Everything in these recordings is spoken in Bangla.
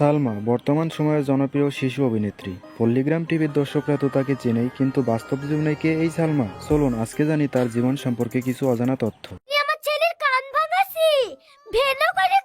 সালমা, বর্তমান সময়ের জনপ্রিয় শিশু অভিনেত্রী। পল্লিগ্রাম টিভির দর্শকরা তো তাকে চেনেই, কিন্তু বাস্তব জীবনে কে এই সালমা? চলুন, আজকে জানি তার জীবন সম্পর্কে কিছু অজানা তথ্য। ভেলো করে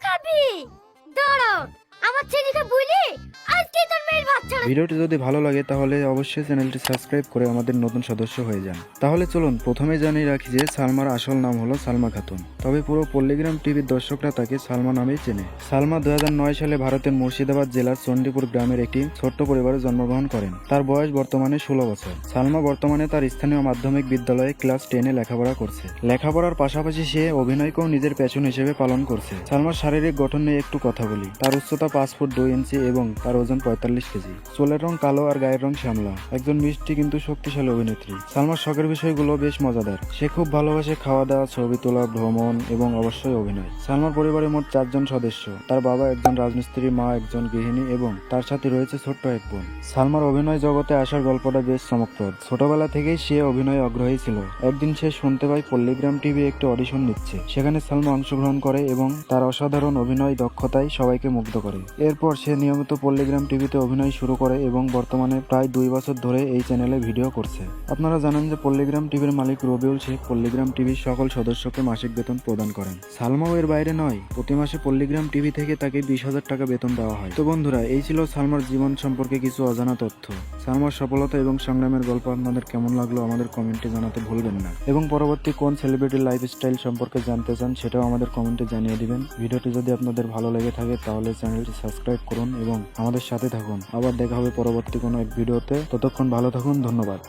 ভিডিওটি যদি ভালো লাগে তাহলে অবশ্যই চ্যানেলটি সাবস্ক্রাইব করে আমাদের নতুন সদস্য হয়ে যান। তাহলে চলুন প্রথমে জানিয়ে রাখি যে সালমার আসল নাম হলো সালমা খাতুন। তবে পুরো পল্লীগ্রাম টিভির দর্শকরা তাকে সালমা নামেই চেনে। সালমা দু হাজার নয় সালে ভারতের মুর্শিদাবাদ জেলার চণ্ডীপুর গ্রামের একটি ছোট্ট পরিবারে জন্মগ্রহণ করেন। তার বয়স বর্তমানে ষোলো বছর। সালমা বর্তমানে তার স্থানীয় মাধ্যমিক বিদ্যালয়ে ক্লাস টেনে লেখাপড়া করছে। লেখাপড়ার পাশাপাশি সে অভিনয়কেও নিজের প্যাশন হিসেবে পালন করছে। সালমার শারীরিক গঠন নিয়ে একটু কথা বলি। তার উচ্চতা পাঁচ ফুট দুই ইঞ্চি এবং তার ওজন পঁয়তাল্লিশ কেজি। চুলের রং কালো আর গায়ের রং শ্যামলা। একজন মিষ্টি কিন্তু শক্তিশালী অভিনেত্রী। সালমার শখের বিষয়গুলো বেশ মজাদার। সে খুব ভালোবাসে খাওয়া দাওয়া ছবি তোলা, ভ্রমণ এবং অবশ্যই অভিনয়। সালমার পরিবারে মোট চারজন সদস্য। তার বাবা একজন রাজমিস্ত্রি মা একজন গৃহিণী এবং তার সাথে রয়েছে ছোট্ট এক বোন। সালমার অভিনয় জগতে আসার গল্পটা বেশ চমকপ্রদ। ছোটবেলা থেকেই সে অভিনয়ে আগ্রহী ছিল। একদিন সে শুনতে পায় পল্লীগ্রাম টিভি একটি অডিশন নিচ্ছে। সেখানে সালমা অংশগ্রহণ করে এবং তার অসাধারণ অভিনয় দক্ষতায় সবাইকে মুগ্ধ করে। এরপর সে নিয়মিত পল্লীগ্রাম টিভিতে অভিনয় শুরু করে এবং বর্তমানে প্রায় দুই বছর ধরে এই চ্যানেলে ভিডিও করছে। আপনারা জানেন যে পল্লীগ্রাম টিভির মালিক রবিউল শেখ পল্লীগ্রাম টিভির সকল সদস্যকে মাসিক বেতন প্রদান করেন। সালমাও এর বাইরে নয়, প্রতি মাসে পল্লীগ্রাম টিভি থেকে তাকে বিশ হাজার টাকা বেতন দেওয়া হয়। তো বন্ধুরা, এই ছিল সালমার জীবন সম্পর্কে কিছু অজানা তথ্য। সালমার সফলতা এবং সংগ্রামের গল্প আপনাদের কেমন লাগল আমাদের কমেন্টে জানাতে ভুলবেন না। এবং পরবর্তী কোন সেলিব্রিটির লাইফস্টাইল সম্পর্কে জানতে চান সেটাও আমাদের কমেন্টে জানিয়ে দিবেন। ভিডিওটি যদি আপনাদের ভালো লেগে থাকে তাহলে চ্যানেলটি সাবস্ক্রাইব করুন এবং আমাদের সাথে থাকুন। আবার দেখা হবে পরবর্তী কোনো এক ভিডিওতে। ততক্ষণ ভালো থাকুন ধন্যবাদ।